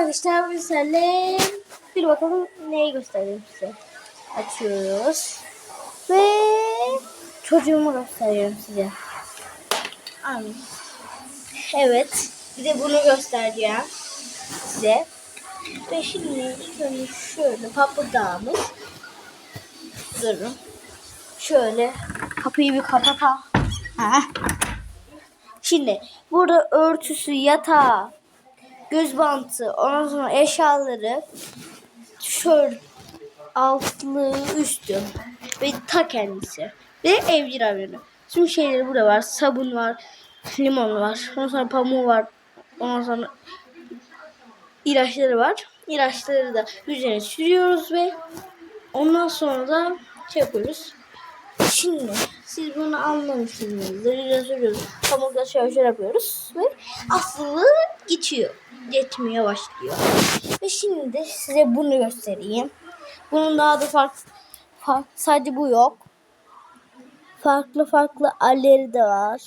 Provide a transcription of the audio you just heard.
arkadaşlar bu seninle bir bakalım neyi göstereyim size. Açıyoruz. Ve çocuğumu gösteriyorum size. Anladım. Evet. Bir de bunu göstereceğim size. Ve şimdi şöyle, şöyle papırdağımız. Durun. Şöyle kapıyı bir kapatalım. Şimdi burada örtüsü, yatağı, göz bantı, ondan sonra eşyaları, tişört, altlığı, üstü ve ta kendisi. Ve evcil hayvanı. Tüm şeyleri burada var. Sabun var, limon var, ondan sonra pamuğu var, ondan sonra ilaçları var. İlaçları da üzerine sürüyoruz ve ondan sonra da şey yapıyoruz. Şimdi siz bunu anlamışsınızdır. Biraz sürüyoruz. Pamukla şöyle yapıyoruz ve aslında geçiyor. Geçmeye başlıyor. Ve şimdi size bunu göstereyim. Bunun daha da farklı, farklı sadece bu yok. Farklı farklı halleri de var.